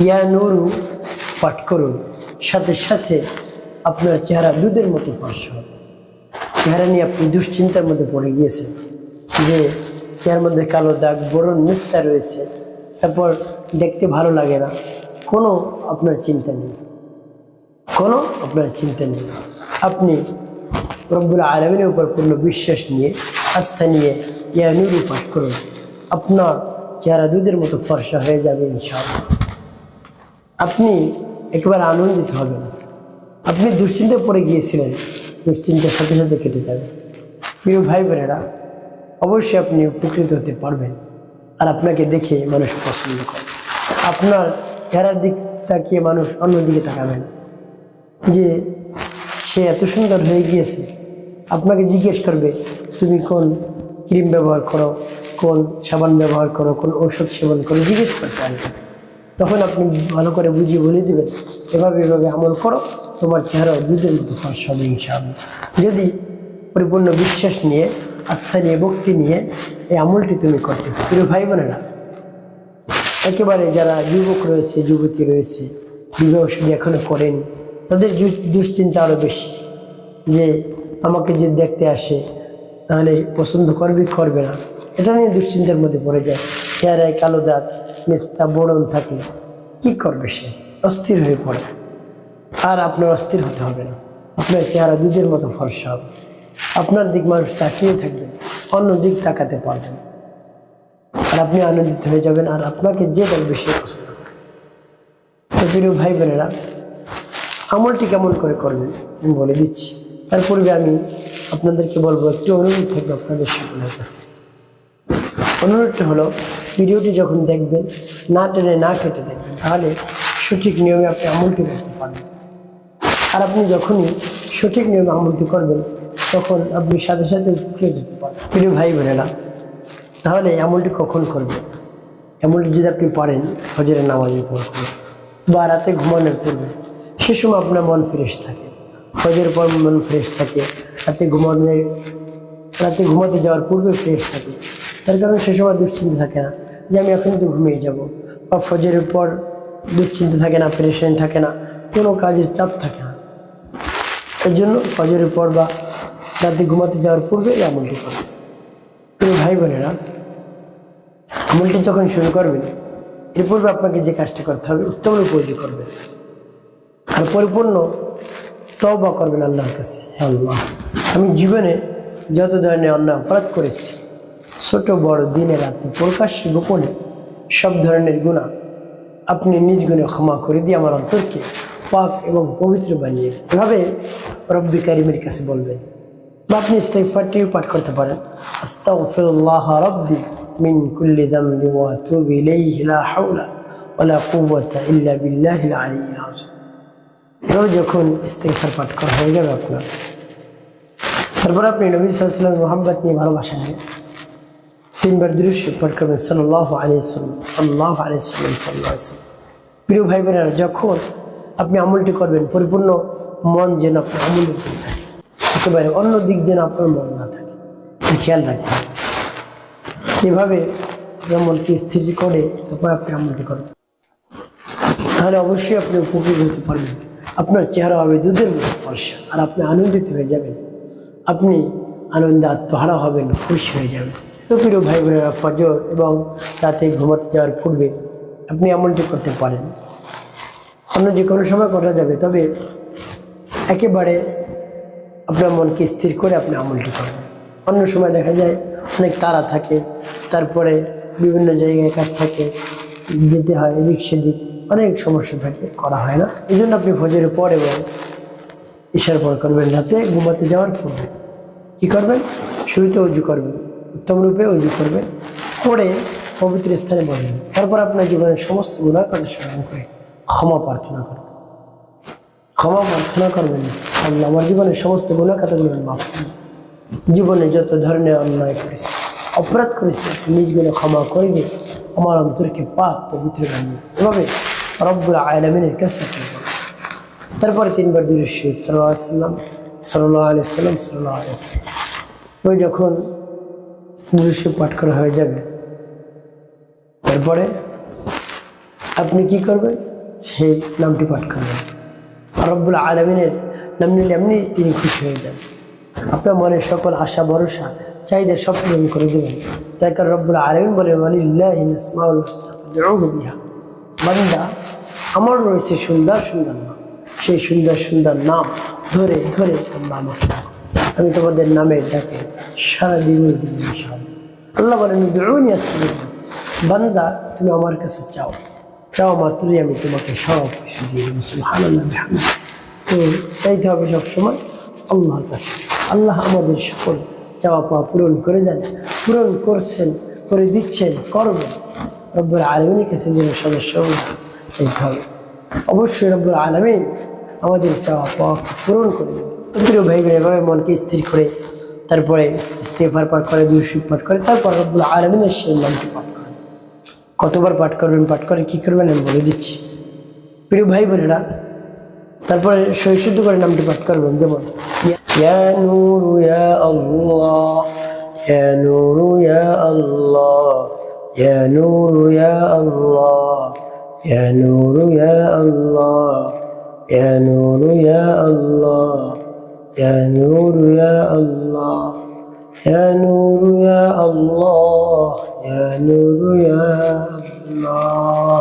ইয়া নুরু পাঠ করুন। সাথে সাথে আপনার চেহারা দুধের মতো হবে। চেহারা নিয়ে আপনি দুশ্চিন্তার মধ্যে পড়ে গিয়েছেন যে চেহারার মধ্যে কালো দাগ বড় নিস্তা রয়েছে। তারপর দেখতে ভালো লাগে না। কোনো আপনার চিন্তা নেই। কোনো আপনার চিন্তা নেই। আপনি রব্বুল আলমিনের উপর পূর্ণ বিশ্বাস নিয়ে, আস্থা নিয়ে ইয়া নুরু পাঠ করুন। আপনার চেহারা দুধের মতো ফর্সা হয়ে যাবে ইনশাআল্লাহ। আপনি একেবারে আনন্দিত হবেন আপনি দুশ্চিন্তায় পড়ে গিয়েছিলেন, দুশ্চিন্তার সাথে সাথে কেটে যাবে। প্রিয় ভাই বোনেরা, অবশ্যই আপনি উপকৃত হতে পারবেন আর আপনাকে দেখে মানুষ পছন্দ করে। আপনার চেহারার দিক তাকিয়ে মানুষ অন্যদিকে তাকাবে না যে সে এত সুন্দর হয়ে গিয়েছে। আপনাকে জিজ্ঞেস করবে, তুমি কোন ক্রিম ব্যবহার করো? কোন সাবান ব্যবহার করো? কোন ঔষধ সেবন করো? জিজ্ঞেস করতে আসবে। তখন আপনি ভালো করে বুঝিয়ে বলে দেবেন। এভাবে এভাবে আমল করো, তোমার চেহারা দুধের মতো ফর্স হবে ইনশাআল্লাহ। যদি পরিপূর্ণ বিশ্বাস নিয়ে, আস্থা নিয়ে, ভক্তি নিয়ে এই আমলটি তুমি করতে পারো। ভাই বোনেরা, একেবারে যারা যুবক রয়েছে, যুবতী রয়েছে, বিবাহ শুধু এখনও করেন, তাদের দুশ্চিন্তা আরও বেশি। যে আমাকে যদি দেখতে আসে, তাহলে পছন্দ করবে করবে না। এটা নিয়ে দুশ্চিন্তার মধ্যে পড়ে যায়। চেহারায় কালো দাঁত মেস্তা বড়ন থাকলে কি করবে সে? অস্থির হয়ে পড়ে। আর আপনার অস্থির হতে হবে না। আপনার চেহারা দুধের মতো ফর্সা হবে। আপনার দিক মানুষ তাকিয়ে থাকবে, অন্য দিক তাকাতে পারবেন আর আপনি আনন্দিত হয়ে যাবেন, আর আপনাকে যে দেখবে সে পছন্দ প্রিয় ভাই বোনেরা, আমলটি কেমন করে করবেন আমি বলে দিচ্ছি। তার পূর্বে আমি আপনাদেরকে বলব, একটি অনুরোধ থাকবে আপনাদের সকলের কাছে। অনুরোধটা হলো, ভিডিওটি যখন দেখবেন, না টেনে না কেটে দেখবেন, তাহলে সঠিক নিয়মে আপনি আমলটি করতে পারবেন। আর আপনি যখনই সঠিক নিয়মে আমলটি করবেন, তখন আপনি সাথে সাথে উপকৃত যেতে পারেন প্রিয় ভাই বোনেরা, তাহলে আমলটি কখন করবেন? আমলটি যদি আপনি পারেন, ফজরের নামাজের পর বা রাতে ঘুমানোর পূর্বে, সে সময় আপনার মন ফ্রেশ থাকে। ফজরের পর মন ফ্রেশ থাকে, রাতে ঘুমানোর, রাতে ঘুমাতে যাওয়ার পূর্বে ফ্রেশ থাকে। তার কারণে সে সময় দুশ্চিন্তা থাকে না যে আমি এখন তো ঘুমিয়ে যাব বা ফজরের পর দুশ্চিন্তা থাকে না প্রেশান থাকে না, কোনো কাজের চাপ থাকে না। এর জন্য ফজরের পর বা রাতে ঘুমাতে যাওয়ার পূর্বে এই আমলটি করবে প্রিয় ভাই বোনেরা, আমলটি যখন শুরু করবেন, এর পূর্বে আপনাকে যে কাজটা করতে হবে উত্তম উজু করবেন। আর পরিপূর্ণ তবা করবেন আল্লাহর কাছে। আল্লাহ, আমি জীবনে যত ধরনের অন্যায় অপরাধ করেছি ছোট বড় দিনে রাতে প্রকাশ্যে গোপনে সব ধরনের গুণা আপনি নিজ গুণে ক্ষমা করে দিয়ে আমার অন্তরকে পাক এবং পবিত্র বানিয়ে এভাবে রব্বি কারিমের কাছে বলবেন। বা আপনি ইস্তেগফারটিও পাঠ করতে পারেন। আস্তাগফিরুল্লাহ রাব্বি মিন কুল্লি যামবি ওয়া আতুবু ইলাইহি লা হাওলা ওয়ালা কুওয়াতা ইল্লা বিল্লাহিল আলিয়্যিল আযীম। এভাবে যখন ইস্তেগফার পাঠ করা হয়ে যাবে আপনার। তারপর আপনি নবী সাল্লাল্লাহু আলাইহি মোহাম্মদ নিয়ে ভালোবাসা নিয়ে তিনবার দৃশ্য পাঠ করবেন সাল্লাহ আলিয়া সাল্লাম সাল্লাহ আলিয়া সাল্লাম সাল্লাহ প্রিয় ভাই বোনেরা যখন আপনি আমলটি করবেন, পরিপূর্ণ মন যেন আপনার আমলের দিকে থাকে একেবারে অন্য দিক যেন আপনার মন না থাকে খেয়াল রাখবেন। এভাবে আমলটি স্থিতি করে তারপর আপনি আমলটি করবেন। তাহলে অবশ্যই আপনি উপকৃত হতে পারবেন। আপনার চেহারা হবে দুধের মতো ফর্সা, আর আপনি আনন্দিত হয়ে যাবেন। আপনি আনন্দে আত্মহারা হবেন, খুশি হয়ে যাবেন। তো প্রিয় ভাই বোনেরা, ফজর এবং রাতে ঘুমাতে যাওয়ার পূর্বে আপনি আমলটি করতে পারেন। অন্য যে কোনো সময় করা যাবে, তবে একেবারে আপনার মনকে স্থির করে আপনি আমলটি করবেন অন্য সময় দেখা যায় অনেক তারা থাকে, তারপরে বিভিন্ন জায়গায় কাজ থাকে, যেতে হয় এদিক সেদিক, অনেক সমস্যা থাকে, করা হয় না। এই জন্য আপনি ফজরের পর এবং ঈশার পর করবেন রাতে ঘুমাতে যাওয়ার পূর্বে। কী করবেন? শুরুতে উজু করবেন। উত্তম রূপে উজু করবেন করে পবিত্র স্থানে বসবেন তারপর আপনার জীবনের সমস্ত গুণার কথা স্মরণ করে ক্ষমা প্রার্থনা করবেন ক্ষমা প্রার্থনা করবেন আল্লাহ আমার জীবনের সমস্ত গুণা কথাগুলো মাফ করুন। জীবনে যত ধরনের অন্যায় করেছে, অপরাধ করেছে নিজগুলো ক্ষমা করবে। আমার অন্তরকে পাক, পবিত্র বানিয়ে এভাবে রব্বুল আলমিনের কাছে তারপরে তিনবার দুই শহীদ সাল্লাহ সাল্লাম সাল্লাহ আলি সাল্লাম সাল্লাহ আলিয়াল্লাম ওই যখন দৃশ্য পাঠ করা হয়ে যাবে। তারপরে আপনি কি করবেন? সেই নামটি পাঠ করবেন। রব্বুল আলমিনের নাম নিলে এমনি তিনি খুশি হয়ে যান। আপনার মনের সকল আশা, ভরসা, চাহিদা সব পূরণ করে দেবেন। তাই কারণ রব্বুল আলমিন বলে বিহা। বান্দা, আমার রয়েছে সুন্দর সুন্দর নাম। সেই সুন্দর সুন্দর নাম ধরে ধরে তোমরা ডাকো। আমি তোমাদের নামে ডাকে সারাদিন আল্লাহ বলেন দুরুনি আসতে বান্দা, তুমি আমার কাছে চাও। চাও মাত্রই আমি তোমাকে সব কিছু দিয়ে দেবো। তো চাইতে হবে সবসময় আল্লাহর কাছে। আল্লাহ আমাদের সকল চাওয়া পাওয়া পূরণ করে দেন, পূরণ করছেন, করে দিচ্ছেন, করবেন। রব্বুল আলমিনের কাছে যেন সদস্য চাইতে হবে। অবশ্যই রব্বুল আলমিন আমাদের চাওয়া পাওয়া পূরণ করে দেবেন। প্রিয় ভাই বোন এভাবে মনকে স্থির করে তারপরে ইস্তেফার পাঠ করে দুরুশিক পাঠ করে, তারপর রব্বুল আলমিনের সেই নামটি পাঠ করেন। কতবার পাঠ করবেন, পাঠ করে কী করবেন আমি বলে দিচ্ছি। প্রিয় ভাই বোনেরা, তারপরে শৈশুদ্ধ করে নামটি পাঠ করবেন, যেমন আল্লাহ আল্লাহ, ইয়া আল্লাহ আল্লাহ। يا نور يا الله, يا نور يا الله, يا نور يا الله.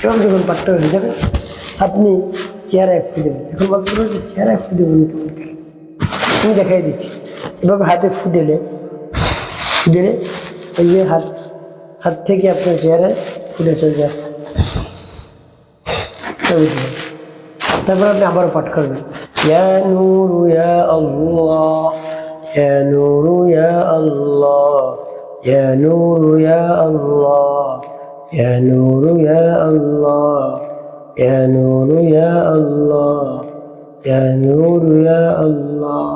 সব যখন পাঠটা হয়ে যাবে আপনি চেহারা এক ফুটে এখন বলতে পারবেন যে এক ফুটে বলুন আমি দেখাই দিচ্ছি এভাবে হাতে ফুটেলে ফুটেলে ওই যে হাত হাত থেকে আপনার চেহারায় ফুটে চলে যায় তারপর আপনি আবারও পাঠ করবেন ইয়া নূরু ইয়া আল্লাহ ইয়া নূরু ইয়া আল্লাহ ইয়া নূরু ইয়া আল্লাহ ইয়া নূরু ইয়া আল্লাহ ইয়া নূরু ইয়া আল্লাহ ইয়া নূরু ইয়া আল্লাহ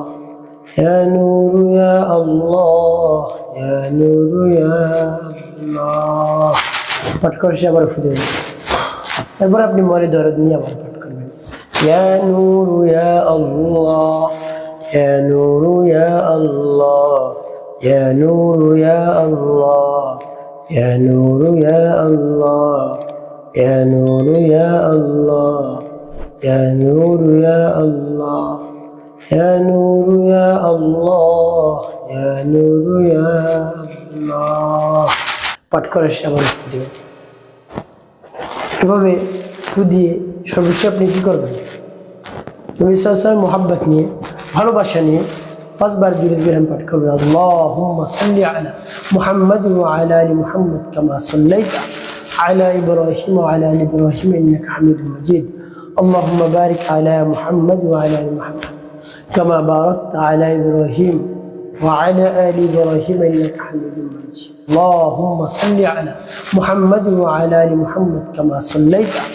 ইয়া নূরু ইয়া আল্লাহ ইয়া নূরু ইয়া আল্লাহ পাঠ করে সে আবার ফুটে তারপর আপনি মরে দরদ নিয়ে আবার ইয়া নূরু ইয়া আল্লাহ ইয়া নূরু ইয়া আল্লাহ ইয়া নূরু ইয়া আল্লাহ ইয়া নূরু ইয়া আল্লাহ ইয়া নূরু ইয়া আল্লাহ ইয়া নূরু ইয়া আল্লাহ ইয়া নূরু ইয়া আল্লাহ ইয়া নূরু ইয়া আল্লাহ পাঠ করে সে আবার ফুটে এভাবে ফু দিয়ে সর্বস্ব আপনি কী করবেন নবী সাল্লাম মোহাব্বত নিয়ে ভালোবাসা নিয়ে পাঁচবার বীরের বিরাম পাঠ করবেন আল্লাহুম্মা সাল্লি আলা মুহাম্মদ ওয়া আলা আলি মুহাম্মদ কামা সাল্লাইতা على إبراهيم وعلى آل إبراهيم إنك حميد مجيد اللهم بارك على محمد وعلى آل محمد كما باركت على إبراهيم وعلى آل إبراهيم إنك حميد مجيد اللهم صل على محمد وعلى آل محمد كما صليت على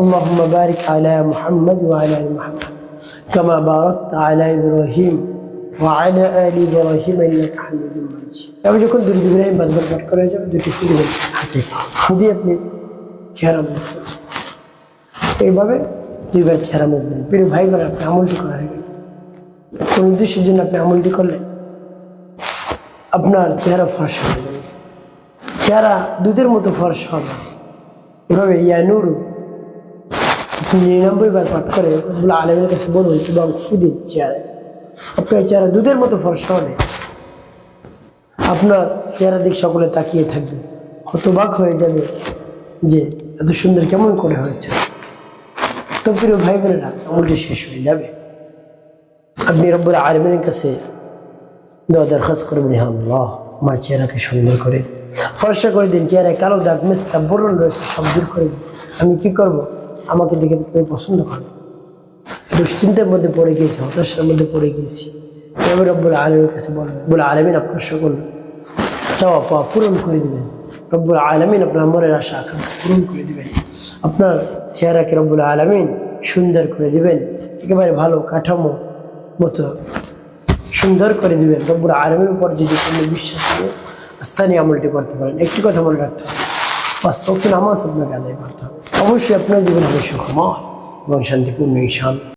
اللهم بارك على محمد وعلى آل محمد كما باركت على إبراهيم وعلى آل إبراهيم إنك حميد مجيد আমি যখন দুর্গ ইব্রাহিম বাজবার পাঠ করে যাবে দুটি ফুল হাতে ফুদি আপনি চেহারা মুখ করবেন। এইভাবে দুইবার চেহারা মুখ দেবেন প্রিয় ভাই করে আপনি আমলটি করা হয়ে গেল কোন উদ্দেশ্যের জন্য আপনি আমলটি করলেন আপনার চেহারা ফর্সা হয়ে যাবে চেহারা দুধের মতো ফর্সা হবে এভাবে ইয়ানুরু আপনি নিরানব্বই বার পাঠ করে বলে আলেমের কাছে বলুন এবং ফুদিন চেহারায় আপনার চেহারা দুধের মতো ফর্সা হবে আপনার চেহারা দিক সকলে তাকিয়ে থাকবে। হতবাক হয়ে যাবে যে এত সুন্দর কেমন করে হয়েছে। তো প্রিয় ভাই বোনেরা আমলটি শেষ হয়ে যাবে। আপনি রব্বুর আলমিনের কাছে দোয়া দরখাস্ত করবেন হ্যাঁ আল্লাহ, আমার চেহারাকে সুন্দর করে, ফর্সা করে দিন। চেহারায় কালো দাগ, মেস্তা, বরণ রয়েছে, সব দূর করে দিন। আমি কি করব? আমাকে তো কেউ পছন্দ করবে দুশ্চিন্তার মধ্যে পড়ে গিয়েছি, হতাশার মধ্যে পড়ে গিয়েছি। এবার রব্বুল আলমের কাছে বলবেন বলে আলমিন আপনার সকল চাওয়া পাওয়া পূরণ করে দেবেন। রব্বুল আলমিন আপনার মনের আশা, আকাঙ্ক্ষা পূরণ করে দেবেন। আপনার চেহারাকে রব্বুল আলমিন সুন্দর করে দেবেন। একেবারে ভালো কাঠামো মতো সুন্দর করে দিবেন। রব্বুল আলমের উপর যদি কোনো বিশ্বাস করে স্থানীয় আমলটি করতে পারেন। একটি কথা মনে রাখতে হবে রক্ত নামাজ আপনাকে আদায় করতে হবে। অবশ্যই আপনার জীবন হবে সুখময় এবং শান্তিপূর্ণ ঈশান